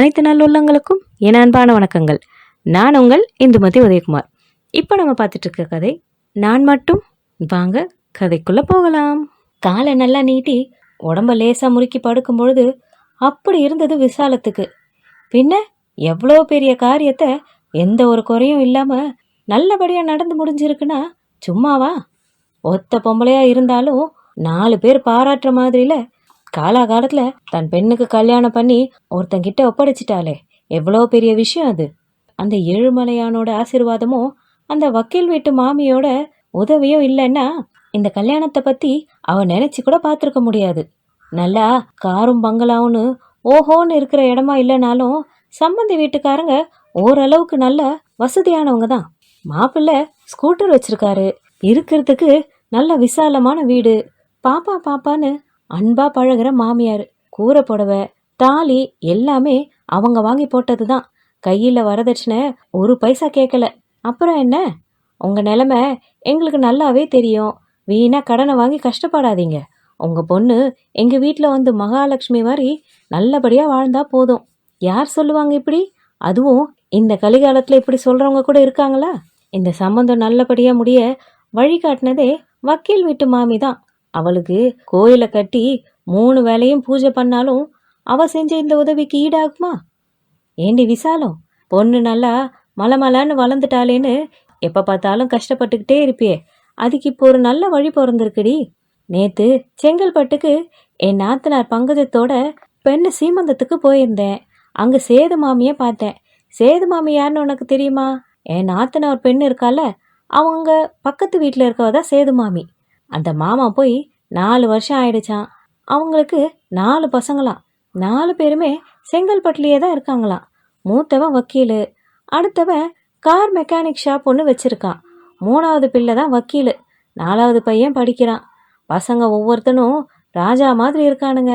அனைத்து நல்லுள்ளங்களுக்கும் என் அன்பான வணக்கங்கள். நான் உங்கள் இந்துமதி உதயகுமார். இப்போ நம்ம பார்த்துட்டு இருக்க கதை நான் மட்டும் வாங்க கதைக்குள்ளே போகலாம். காலை நல்லா நீட்டி உடம்ப லேசாக முறுக்கி படுக்கும் பொழுது அப்படி இருந்தது விசாலத்துக்கு. பின்ன எவ்வளோ பெரிய காரியத்தை எந்த ஒரு குறையும் இல்லாமல் நல்லபடியாக நடந்து முடிஞ்சிருக்குன்னா சும்மாவா? ஒத்த பொம்பளையாக இருந்தாலும் நாலு பேர் பாராட்டுற மாதிரியில் காலாகாலத்துல தன் பெண்ணுக்கு கல்யாணம் பண்ணி ஒருத்தங்கிட்ட ஒப்படைச்சிட்டாளே. எவ்வளோ பெரிய விஷயம் அது. அந்த ஏழுமலையானோட ஆசீர்வாதமும் அந்த வக்கீல் வீட்டு மாமியோட உதவியும் இல்லைன்னா இந்த கல்யாணத்தை பத்தி அவ நினைச்சு கூட பார்த்துருக்க முடியாது. நல்லா காரும் பங்களாவுன்னு ஓஹோன்னு இருக்கிற இடமா இல்லைனாலும் சம்மந்தி வீட்டுக்காரங்க ஓரளவுக்கு நல்ல வசதியானவங்க தான். மாப்பிள்ளை ஸ்கூட்டர் வச்சிருக்காரு. இருக்கிறதுக்கு நல்ல விசாலமான வீடு. பாப்பா பாப்பான்னு அன்பா பழகுற மாமியார் கூரை புடவை தாலி எல்லாமே அவங்க வாங்கி போட்டது தான் கையில் வரதட்சணை ஒரு பைசா கேட்கல அப்புறம் என்ன? உங்கள் நிலமை எங்களுக்கு நல்லாவே தெரியும். வீணாக கடனை வாங்கி கஷ்டப்படாதீங்க. உங்கள் பொண்ணு எங்கள் வீட்டில் வந்து மகாலட்சுமி மாதிரி நல்லபடியாக வாழ்ந்தா போதும். யார் சொல்லுவாங்க இப்படி? அதுவும் இந்த கலிகாலத்தில் இப்படி சொல்கிறவங்க கூட இருக்காங்களா? இந்த சம்பந்தம் நல்லபடியாக முடிய வழிகாட்டினதே வக்கீல் வீட்டு மாமி தான். அவளுக்கு கோயிலை கட்டி மூணு வேளையும் பூஜை பண்ணாலும் அவ செஞ்ச இந்த உதவிக்கு ஈடாகுமா? ஏண்டி விசாலம்? பொண்ணு நல்லா மலமலான்னு வளர்ந்துட்டாளேன்னு எப்ப பார்த்தாலும் கஷ்டப்பட்டுக்கிட்டே இருப்பியே. அதுக்கு இப்போ ஒரு நல்ல வழி பிறந்திருக்குடி. நேத்து செங்கல்பட்டுக்கு என் நாத்தனார் பங்கஜத்தோட பெண்ணு சீமந்தத்துக்கு போயிருந்தேன். அங்க சேது மாமியை பார்த்தேன். சேது மாமி யாருன்னு உனக்கு தெரியுமா? என் நாத்தனார் பெண்ணு இருக்கால அவங்க பக்கத்து வீட்டில் இருக்கவ தான் சேது மாமி. அந்த மாமா போய் நாலு வருஷம் ஆயிடுச்சான் அவங்களுக்கு நாலு பசங்களாம். நாலு பேருமே செங்கல்பட்டுலேயே தான் இருக்காங்களாம். மூத்தவன் வக்கீலு அடுத்தவன் கார் மெக்கானிக் ஷாப் ஒன்று வச்சுருக்கான். மூணாவது பிள்ளை தான் வக்கீலு நாலாவது பையன் படிக்கிறான். பசங்க ஒவ்வொருத்தனும் ராஜா மாதிரி இருக்கானுங்க.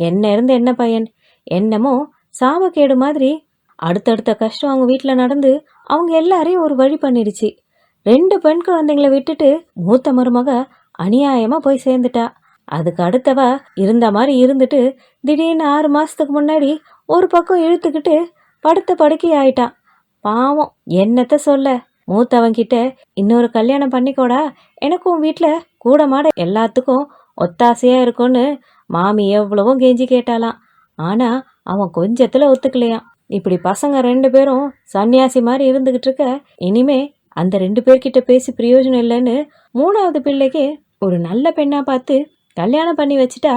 என்ன இருந்து என்ன பையன்? என்னமோ சாபக்கேடு மாதிரி அடுத்தடுத்த கஷ்டம் அவங்க வீட்டில் நடந்து அவங்க எல்லாரையும் ஒரு வழி பண்ணிடுச்சு. ரெண்டு பெண் குழந்தைங்களை விட்டுட்டு மூத்த மருமக அநியாயமா போய் சேர்ந்துட்டா. அதுக்கு அடுத்தவ இருந்த மாதிரி இருந்துட்டு திடீர்னு ஆறு மாசத்துக்கு முன்னாடி ஒரு பக்கம் இழுத்துக்கிட்டு படுத்த படுக்கை ஆயிட்டான். பாவம் என்னத்த சொல்ல? மூத்தவன் கிட்ட இன்னொரு கல்யாணம் பண்ணிக்கோடா. எனக்கும் வீட்டில் கூட மாட எல்லாத்துக்கும் ஒத்தாசையா இருக்கும்னு மாமி எவ்வளவோ கெஞ்சி கேட்டாலாம் ஆனா அவன் கொஞ்சத்துல ஒத்துக்கலையாம். இப்படி பசங்க ரெண்டு பேரும் சன்னியாசி மாதிரி இருந்துகிட்டு இருக்க இனிமே அந்த ரெண்டு பேர்கிட்ட பேசி பிரயோஜனம் இல்லைன்னு மூணாவது பிள்ளைக்கு ஒரு நல்ல பெண்ணா பார்த்து கல்யாணம் பண்ணி வச்சுட்டா?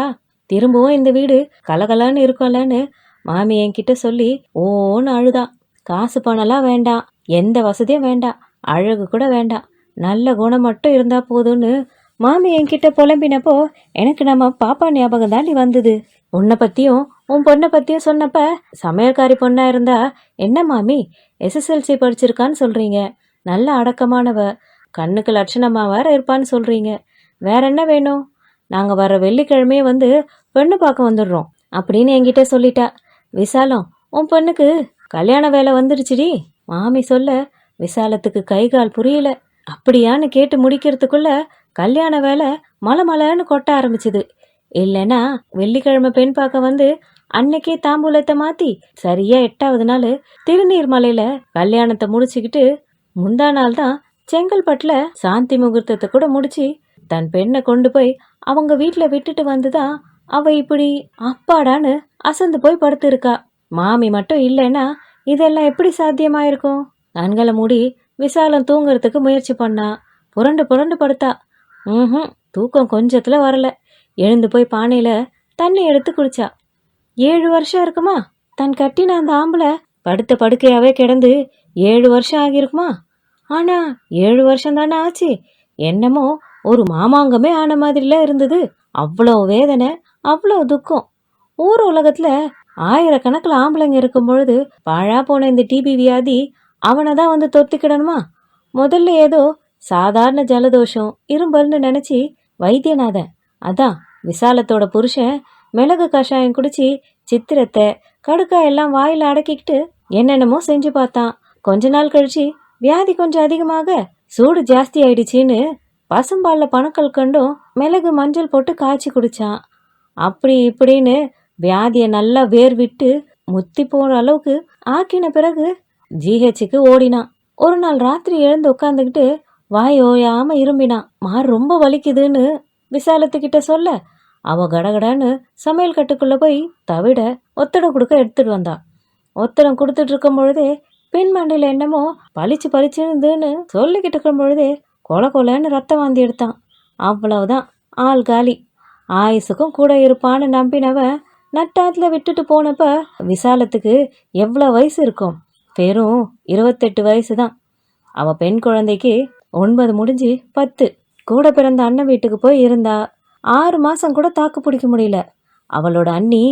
திரும்பவும் இந்த வீடு கலகலன்னு இருக்கும்லன்னு மாமி என்கிட்ட சொல்லி ஓன்னு அழுதான் காசு பணம்லாம் வேண்டாம். எந்த வசதியும் வேண்டாம். அழகு கூட வேண்டாம். நல்ல குணம் மட்டும் இருந்தா போதும்னு மாமி என்கிட்ட புலம்பினப்போ எனக்கு நம்ம பாப்பா ஞாபகம் தாண்டி வந்தது. உன்னை பத்தியும் உன் பொண்ணை பத்தியும் சொன்னப்ப சமையல்காரி பொண்ணா இருந்தா என்ன மாமி எஸ்எஸ்எல்சி படிச்சிருக்கான்னு சொல்றீங்க. நல்ல அடக்கமானவ. கண்ணுக்கு லட்சணமா வேற இருப்பான்னு சொல்றீங்க. வேற என்ன வேணும்? நாங்கள் வர வெள்ளிக்கிழமையே வந்து பெண்ணு பார்க்க வந்துடுறோம் அப்படின்னு என்கிட்ட சொல்லிட்டா. விசாலம் உன் பொண்ணுக்கு கல்யாண வேலை வந்துடுச்சுடி மாமி சொல்ல விசாலத்துக்கு கை கால் புரியல. அப்படியான்னு கேட்டு முடிக்கிறதுக்குள்ள கல்யாண வேலை மலை மலைன்னு கொட்ட ஆரம்பிச்சுது. இல்லைன்னா வெள்ளிக்கிழமை பெண் பார்க்க வந்து அன்னைக்கே தாம்பூலத்தை மாத்தி சரியா எட்டாவது நாள் திருநீர்மலையில கல்யாணத்தை முடிச்சுக்கிட்டு முந்தா நாள் தான் செங்கல்பட்டில் சாந்தி முகூர்த்தத்தை கூட முடிச்சு தன் பெண்ணை கொண்டு போய் அவங்க வீட்டில் விட்டுட்டு வந்துதான் அவ இப்படி அப்பாடான்னு அசந்து போய் படுத்திருக்கா. மாமி மட்டும் இல்லைன்னா இதெல்லாம் எப்படி சாத்தியமாயிருக்கும்? கண்களை மூடி விசாலம் தூங்குறதுக்கு முயற்சி பண்ணா. புரண்டு புரண்டு படுத்தா. ம் தூக்கம் கொஞ்சத்துல வரல. எழுந்து போய் பானையில தண்ணி எடுத்து குடிச்சா. ஏழு வருஷம் இருக்குமா? தன் கட்டின அந்த ஆம்பளை படுத்த படுக்கையாவே கிடந்து ஏழு வருஷம் ஆகியிருக்குமா? ஆனா ஏழு வருஷம் தானே ஆச்சு. என்னமோ ஒரு மாமாங்கமே ஆன மாதிரிலாம் இருந்தது. அவ்வளோ வேதனை அவ்வளோ துக்கம். ஊர் உலகத்தில் ஆயிரக்கணக்கில் ஆம்பளைங்க இருக்கும் பொழுது பாழா போன இந்த டிபி வியாதி அவனை தான் வந்து தொத்திக்கிடணுமா? முதல்ல ஏதோ சாதாரண ஜலதோஷம் இரும்பல்னு நினச்சி வைத்தியநாதன் அதான் விசாலத்தோட புருஷன் மிளகு கஷாயம் குடிச்சு சித்திரத்தை கடுக்காய் எல்லாம் வாயில் அடக்கிக்கிட்டு என்னென்னமோ செஞ்சு பார்த்தான். கொஞ்ச நாள் கழிச்சு வியாதி கொஞ்சம் அதிகமாக சூடு ஜாஸ்தி ஆயிடுச்சின்னு பசும்பாலில் பணக்கல் கண்டும் மிளகு மஞ்சள் போட்டு காய்ச்சி குடித்தான் அப்படி இப்படின்னு வியாதியை நல்லா வேர் விட்டு முத்தி போகிற அளவுக்கு ஆக்கின பிறகு ஜிஹெச்சுக்கு ஓடினான். ஒரு நாள் ராத்திரி எழுந்து உட்காந்துக்கிட்டு வாய் ஓயாமல் இரும்பினான். மார் ரொம்ப வலிக்குதுன்னு விசாலத்துக்கிட்ட சொல்ல அவன் கடகடன்னு சமையல் கட்டுக்குள்ளே போய் தவிட ஒத்தடம் கொடுக்க எடுத்துட்டு வந்தான் ஒத்தடம் கொடுத்துட்டு இருக்கும் பொழுதே பின்மண்டையில் என்னமோ பளிச்சு பளிச்சுன்னு சொல்லிக்கிட்டு இருக்கும் பொழுதே கொல கொலன்னு ரத்தம் வாந்தி எடுத்தான். அவ்வளவுதான். ஆள் காலி. ஆயுசுக்கும் கூட இருப்பான்னு நம்பினவன் நட்டாத்துல விட்டுட்டு போனப்ப விசாலத்துக்கு எவ்வளோ வயசு இருக்கும்? வெறும் இருபத்தெட்டு வயசு தான் அவள் பெண் குழந்தைக்கு ஒன்பது முடிஞ்சு பத்து. கூட பிறந்த அண்ணன் வீட்டுக்கு போய் இருந்தா ஆறு மாதம் கூட தாக்கு பிடிக்க முடியல. அவளோட அண்ணி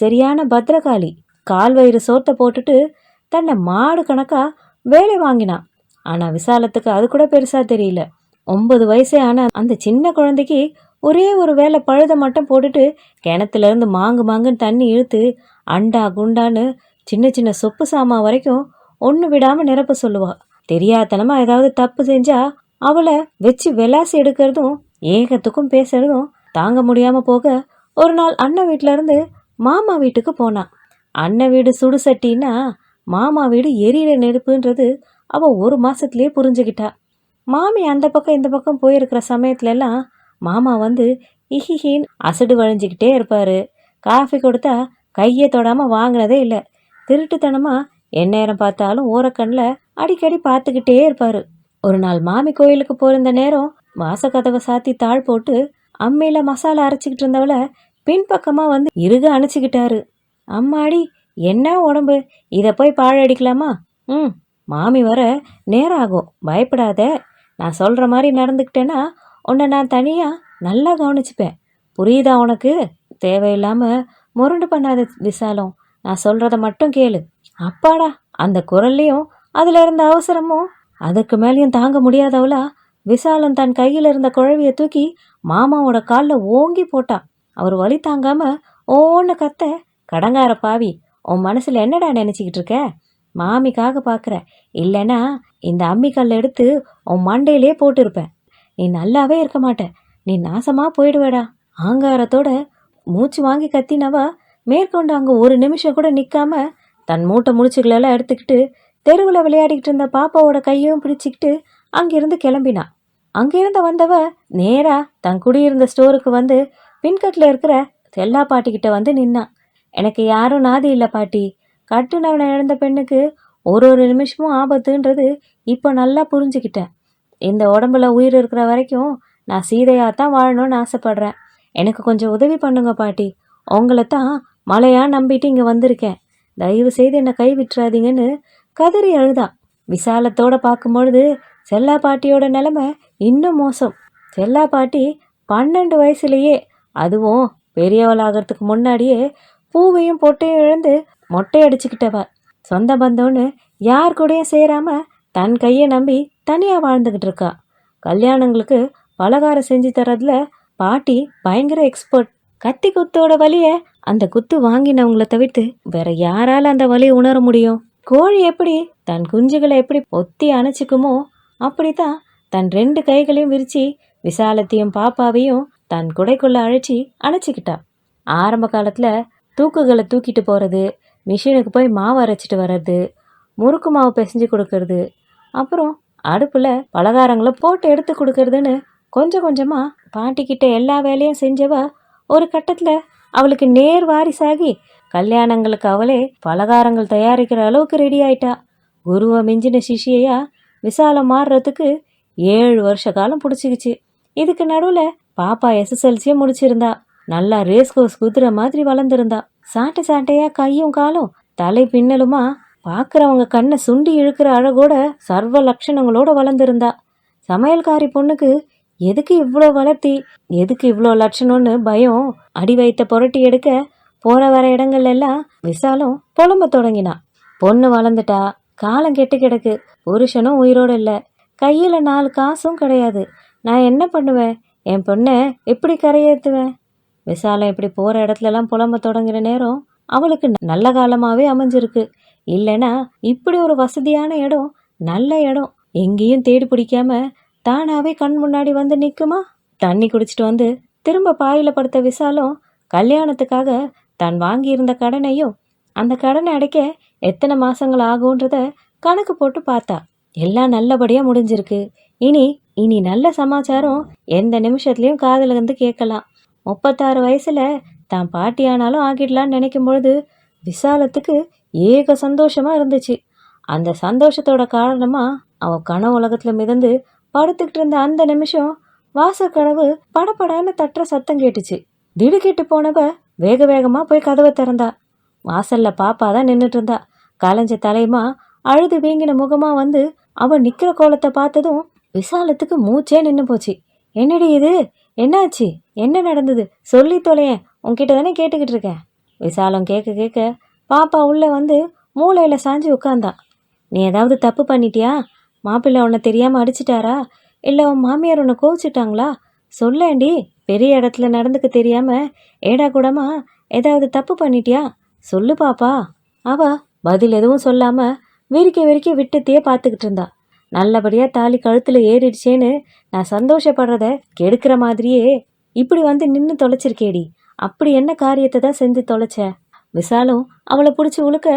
சரியான பத்திரகாளி. கால் வயிறு சோத்தை போட்டுட்டு தன்னை மாடு கணக்காக வேலை வாங்கினான். ஆனால் விசாலத்துக்கு அது கூட பெருசாக தெரியல. ஒன்பது வயசே ஆன அந்த சின்ன குழந்தைக்கு ஒரே ஒரு வேலை பழுத மட்டும் போட்டுட்டு கிணத்துலேருந்து மாங்கு மாங்குன்னு தண்ணி இழுத்து அண்டா குண்டான்னு சின்ன சின்ன சொப்பு சாமான் வரைக்கும் ஒன்று விடாமல் நிரப்ப சொல்லுவா. தெரியாதனமா ஏதாவது தப்பு செஞ்சா அவளை வச்சு விளாசி எடுக்கிறதும் ஏகத்துக்கும் பேசுறதும் தாங்க முடியாமல் போக ஒரு நாள் அண்ணன் வீட்டிலேருந்து இருந்து மாமா வீட்டுக்கு போனான் அண்ணன் வீடு சுடு சட்டின்னா மாமா வீடு எரியிற நெருப்புன்றது அவள் ஒரு மாதத்துலேயே புரிஞ்சுக்கிட்டா மாமி அந்த பக்கம் இந்த பக்கம் போயிருக்கிற சமயத்துலலாம் மாமா வந்து இஹிஹின் அசடு வழிஞ்சிக்கிட்டே இருப்பார். காஃபி கொடுத்தா கையை தொடாமல் வாங்கினதே இல்லை. திருட்டுத்தனமாக எந்நேரம் பார்த்தாலும் ஓரக்கண்ணில் அடிக்கடி பார்த்துக்கிட்டே இருப்பார். ஒரு நாள் மாமி கோயிலுக்கு போயிருந்த நேரம் வாசக்கதவை சாத்தி தாழ் போட்டு அம்மையில் மசாலா அரைச்சிக்கிட்டு இருந்தவளை பின்பக்கமாக வந்து இறுக அணைச்சிக்கிட்டாரு அம்மாடி என்ன உடம்பு? இதை போய் பாழடிக்கலாமா? ம். மாமி வர நேரம் ஆகும் பயப்படாத. நான் சொல்கிற மாதிரி நடந்துக்கிட்டேன்னா உன்னை நான் தனியாக நல்லா கவனிச்சுப்பேன். புரியுதா உனக்கு? தேவையில்லாமல் முரண்டு பண்ணாத விசாலம். நான் சொல்கிறத மட்டும் கேளு. அப்பாடா அந்த குரல்லையும் அதில் இருந்த அவசரமும் அதுக்கு மேலேயும் தாங்க முடியாதவளா விசாலம் தன் கையில் இருந்த குழவியை தூக்கி மாமாவோட காலில் ஓங்கி போட்டான் அவர் வலி தாங்காமல் ஓன்னு கத்த கடங்கார பாவி உன் மனசில் என்னடா நினச்சிக்கிட்டு இருக்க? மாமிக்காக பார்க்குற இல்லைன்னா இந்த அம்மிக்கல்ல எடுத்து உன் மண்டையிலே போட்டிருப்பேன். நீ நல்லாவே இருக்க மாட்ட. நீ நாசமாக போயிடுவேடா. ஆங்காரத்தோட மூச்சு வாங்கி கத்தினவா மேற்கொண்டு அங்கே ஒரு நிமிஷம் கூட நிற்காம தன் மூட்டை முடிச்சுகளெல்லாம் எடுத்துக்கிட்டு தெருவில் விளையாடிக்கிட்டு இருந்த பாப்பாவோட கையும் பிடிச்சிக்கிட்டு அங்கிருந்து கிளம்பினா. அங்கிருந்து வந்தவ நேராக தன் குடியிருந்த ஸ்டோருக்கு வந்து பின்கட்டில் இருக்கிற செல்லா பாட்டிக்கிட்ட வந்து நின்னான் எனக்கு யாரும் நாதி இல்லை பாட்டி. கட்டுனவனை இழந்த பெண்ணுக்கு ஒரு ஒரு நிமிஷமும் ஆபத்துன்றது இப்போ நல்லா புரிஞ்சுக்கிட்டேன். இந்த உடம்புல உயிர் இருக்கிற வரைக்கும் நான் சீதையாக தான் வாழணும்னு ஆசைப்படுறேன். எனக்கு கொஞ்சம் உதவி பண்ணுங்க பாட்டி. உங்களை தான் மழையாக நம்பிட்டு இங்கே வந்திருக்கேன். தயவு செய்து என்னை கை விட்டுறாதீங்கன்னு கதறி அழுதா. விசாலத்தோட பார்க்கும்பொழுது செல்லா பாட்டியோட நிலைமை இன்னும் மோசம். செல்லா பாட்டி பன்னெண்டு வயசுலேயே அதுவும் பெரியவளாகிறதுக்கு முன்னாடியே பூவையும் பொட்டையும் இழந்து மொட்டை அடிச்சுக்கிட்டவ. சொந்த பந்தம்னு யார் கூடயும் சேராம தன் கையை நம்பி தனியாக வாழ்ந்துக்கிட்டு இருக்கா. கல்யாணங்களுக்கு பலகாரம் செஞ்சு தரதுல பாட்டி பயங்கர எக்ஸ்பர்ட் கத்தி குத்தோட வலியை அந்த குத்து வாங்கினவங்கள தவிர்த்து வேற யாரால அந்த வலியை உணர முடியும்? கோழி எப்படி தன் குஞ்சுகளை எப்படி பொத்தி அணைச்சிக்குமோ அப்படித்தான் தன் ரெண்டு கைகளையும் விரிச்சு விசாலத்தையும் பாப்பாவையும் தன் குடைக்குள்ள அழைச்சி அணைச்சிக்கிட்டா. ஆரம்ப காலத்துல தூக்குகளை தூக்கிட்டு போறது மிஷினுக்கு போய் மாவு அரைச்சிட்டு வர்றது முறுக்கு மாவு பிசைஞ்சு கொடுக்கறது அப்புறம் அடுப்பில் பலகாரங்களை போட்டு எடுத்து கொடுக்கறதுன்னு கொஞ்சம் கொஞ்சமாக பாட்டிக்கிட்ட எல்லா வேலையும் செஞ்சவ ஒரு கட்டத்தில் அவளுக்கு நேர் வாரிசாகி கல்யாணங்களுக்கு அவளே பலகாரங்கள் தயாரிக்கிற அளவுக்கு ரெடி ஆயிட்டா. குருவை மிஞ்சின சிஷியையா விசாலம் மாறுறதுக்கு ஏழு வருஷ காலம் பிடிச்சிக்கிச்சு. இதுக்கு நடுவில் பாப்பா எஸ்எஸ்எல்சியை முடிச்சிருந்தா. நல்லா ரேஸ் கோர்ஸ் குதிரை மாதிரி வளர்ந்துருந்தா. சாட்டை சாட்டையா கையும் காலும் தலை பின்னலுமா பார்க்குறவங்க கண்ணை சுண்டி இழுக்கிற அழகோட சர்வ லட்சணங்களோட வளர்ந்துருந்தா. சமையல்காரி பொண்ணுக்கு எதுக்கு இவ்வளோ வளர்த்தி எதுக்கு இவ்வளோ லட்சணம்னு பயம் அடி வைத்த புரட்டி எடுக்க போற வர இடங்கள்ல எல்லாம் விசாலம் புலம்ப தொடங்கினான் பொண்ணு வளர்ந்துட்டா காலம் கெட்டு கிடக்கு புருஷனும் உயிரோடு இல்லை கையில் நாலு காசும் கிடையாது. நான் என்ன பண்ணுவேன்? என் பொண்ணை எப்படி கரையேற்றுவேன் விசாலம் இப்படி போகிற இடத்துலலாம் புலம்ப தொடங்குற நேரம் அவளுக்கு நல்ல காலமாகவே அமைஞ்சிருக்கு. இல்லைன்னா இப்படி ஒரு வசதியான இடம் நல்ல இடம் எங்கேயும் தேடி பிடிக்காம தானாகவே கண் முன்னாடி வந்து நிற்குமா தண்ணி குடிச்சிட்டு வந்து திரும்ப பாயில் படுத்த விசாலம் கல்யாணத்துக்காக தான் வாங்கியிருந்த கடனையும் அந்த கடனை அடைக்க எத்தனை மாதங்கள் ஆகுன்றத கணக்கு போட்டு பார்த்தா எல்லாம் நல்லபடியாக முடிஞ்சிருக்கு. இனி இனி நல்ல சமாச்சாரம் எந்த நிமிஷத்துலேயும் காதில் வந்து கேட்கலாம். முப்பத்தாறு வயசில் தான் பாட்டியானாலும் ஆகிடலான்னு நினைக்கும் பொழுது விசாலத்துக்கு ஏக சந்தோஷமாக இருந்துச்சு. அந்த சந்தோஷத்தோட காரணமாக அவன் கன உலகத்தில் மிதந்து படுத்துக்கிட்டு இருந்த அந்த நிமிஷம் வாசக்கடவு படப்படான்னு தட்டுற சத்தம் கேட்டுச்சு. திடுக்கிட்டு போனவ வேக வேகமாக போய் கதவை திறந்தா. வாசல்ல பாப்பா தான் நின்றுட்டு இருந்தா. கலைஞ்ச தலையுமா அழுது வீங்கின முகமாக வந்து அவன் நிற்கிற கோலத்தை பார்த்ததும் விசாலத்துக்கு மூச்சே நின்று போச்சு. என்னடி இது? என்னாச்சு? என்ன நடந்தது? சொல்லி தொலையேன் உன்கிட்ட தானே கேட்டுக்கிட்டு இருக்கேன். விசாலம் கேட்க கேட்க பாப்பா உள்ளே வந்து மூளையில் சாஞ்சு உட்காந்தா நீ ஏதாவது தப்பு பண்ணிட்டியா? மாப்பிள்ளை உன்னை தெரியாமல் அடிச்சிட்டாரா? இல்லை உன் மாமியார் உன்னை கோவிச்சிட்டாங்களா? சொல்லேண்டி பெரிய இடத்துல நடந்துக்க தெரியாமல் ஏடா கூடமா ஏதாவது தப்பு பண்ணிட்டியா? சொல்லு பாப்பா. அவ பதில் எதுவும் சொல்லாமல் விரிக்க விரிக்க விட்டத்தையே பார்த்துக்கிட்டு இருந்தா. நல்லபடியாக தாலி கழுத்தில் ஏறிடுச்சேன்னு நான் சந்தோஷப்படுறத கெடுக்கிற மாதிரியே இப்படி வந்து நின்று தொலைச்சிருக்கேடி. அப்படி என்ன காரியத்தை தான் செஞ்சு தொலைச்ச? விசாலும் அவளை பிடிச்சி உழுக்க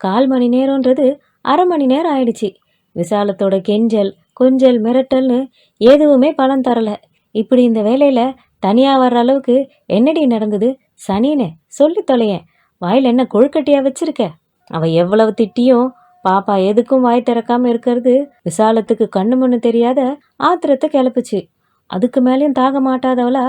கால் மணி நேரம்ன்றது அரை மணி நேரம் ஆயிடுச்சு. விசாலத்தோட கெஞ்சல் கொஞ்சல் மிரட்டல்னு எதுவுமே பலன் தரல. இப்படி இந்த வேலையில் தனியாக வர்ற அளவுக்கு என்னடி நடந்தது? சனின்னு சொல்லி தொலையேன். வாயில் என்ன கொழுக்கட்டியாக வச்சிருக்க? அவள் எவ்வளவு திட்டியும் பாப்பா எதுக்கும் வாய் திறக்காம இருக்கிறது. விசாலத்துக்கு கண்ணு மண்ணு தெரியாத ஆத்திரத்தை கிளப்புச்சு. அதுக்கு மேலேயும் தாக மாட்டாதவளா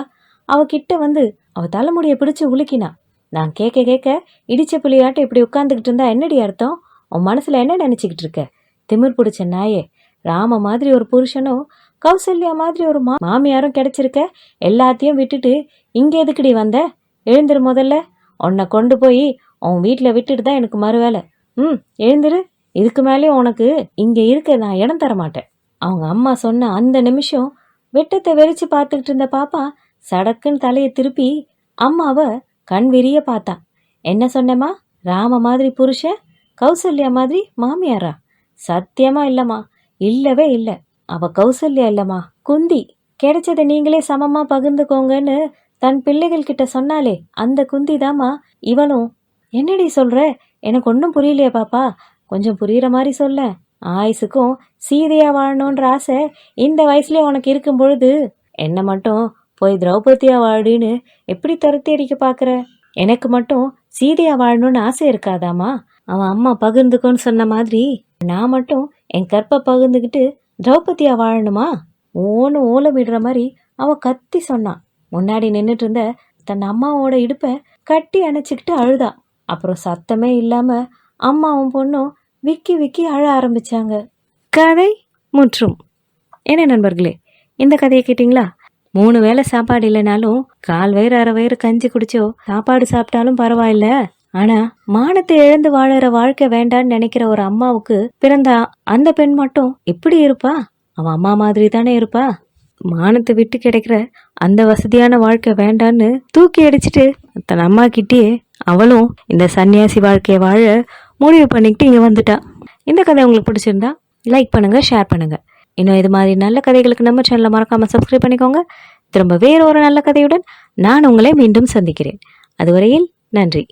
அவகிட்ட வந்து அவ தலைமுடியை பிடிச்சு உலுக்கினா. நான் கேட்க கேட்க இடிச்ச புலியாட்ட இப்படி உட்காந்துக்கிட்டு இருந்தா என்னடி அர்த்தம்? உன் மனசுல என்ன நினைச்சுக்கிட்டு இருக்க? திமிர் பிடிச்ச நாயே ராம மாதிரி ஒரு புருஷனும் கௌசல்யா மாதிரி ஒரு மா மாமியாரும் கிடைச்சிருக்க? எல்லாத்தையும் விட்டுட்டு இங்கே எதுக்குடி வந்த? எழுந்துரு முதல்ல. உன்னை கொண்டு போய் உன் வீட்டில் விட்டுட்டு தான் எனக்கு மறுவேலை. ம் எழுந்துரு. இதுக்கு மேலே உனக்கு இங்கே இருக்க நான் இடம் தர மாட்டேன் அவங்க அம்மா சொன்ன அந்த நிமிஷம் வெட்டத்தை வெறிச்சு பார்த்துக்கிட்டு இருந்த பாப்பா சடக்குன்னு தலையை திருப்பி அம்மாவை கண் விரிய பார்த்தா. என்ன சொன்னேம்மா? ராம மாதிரி புருஷன் கௌசல்யா மாதிரி மாமியாரா? சத்தியமா இல்லைம்மா. இல்லவே இல்லை. அவ கௌசல்யா இல்லைம்மா. குந்தி கிடைச்சதை நீங்களே சமமாக பகிர்ந்துக்கோங்கன்னு தன் பிள்ளைகள் கிட்ட சொன்னாலே அந்த குந்தி தாம்மா. இவளும் என்னடி சொல்கிற எனக்கு ஒன்றும் புரியலையே பாப்பா. கொஞ்சம் புரிகிற மாதிரி சொல்ல. ஆயுசுக்கும் சீதையாக வாழணுன்ற ஆசை இந்த வயசுலேயே உனக்கு இருக்கும் பொழுது. என்னை மட்டும் போய் திரௌபதியாக வாழுன்னு எப்படி துரத்தி அடிக்க பார்க்குற எனக்கு மட்டும் சீதையாக வாழணும்னு ஆசை இருக்காதாமா அவன் அம்மா பகிர்ந்துக்கோன்னு சொன்ன மாதிரி நான் மட்டும் என் கற்பை பகிர்ந்துக்கிட்டு திரௌபதியாக வாழணுமா? ஓன்னு ஓலமிடுற மாதிரி அவன் கத்தி சொன்னான். முன்னாடி நின்றுட்டு இருந்த தன் அம்மாவோட இடுப்பை கட்டி அணைச்சிக்கிட்டு அழுதா. அப்புறம் சத்தமே இல்லாமல் அம்மாவும் பொண்ணும் விக்கி விக்கி அழ ஆரம்பிச்சாங்க. கதை முற்றும். என்ன நண்பர்களே இந்த கதையை கேட்டிங்களா? மூணு வேளை சாப்பாடு இல்லைனாலும் கால் வயிறு அரை வயிறு கஞ்சி குடிச்சோ சாப்பாடு சாப்பிட்டாலும் பரவாயில்ல. ஆனா மானத்தை இழந்து வாழற வாழ்க்கை வேண்டான்னு நினைக்கிற ஒரு அம்மாவுக்கு பிறந்தா அந்த பெண் மட்டும் எப்படி இருப்பா? அவன் அம்மா மாதிரி தானே இருப்பா? மானத்தை விட்டு கிடைக்கிற அந்த வசதியான வாழ்க்கை வேண்டான்னு தூக்கி அடிச்சிட்டு தன் அம்மா கிட்டேயே அவளும் இந்த சன்னியாசி வாழ்க்கையை வாழ முடிவு பண்ணிக்கிட்டு இங்கே வந்துட்டா. இந்த கதை உங்களுக்கு பிடிச்சிருந்தா லைக் பண்ணுங்கள் ஷேர் பண்ணுங்கள் இன்னும் இது மாதிரி நல்ல கதைகளுக்கு நம்ம சேனலை மறக்காமல் சப்ஸ்கிரைப் பண்ணிக்கோங்க. திரும்ப வேறு ஒரு நல்ல கதையுடன் நான் உங்களை மீண்டும் சந்திக்கிறேன். அதுவரையில் நன்றி.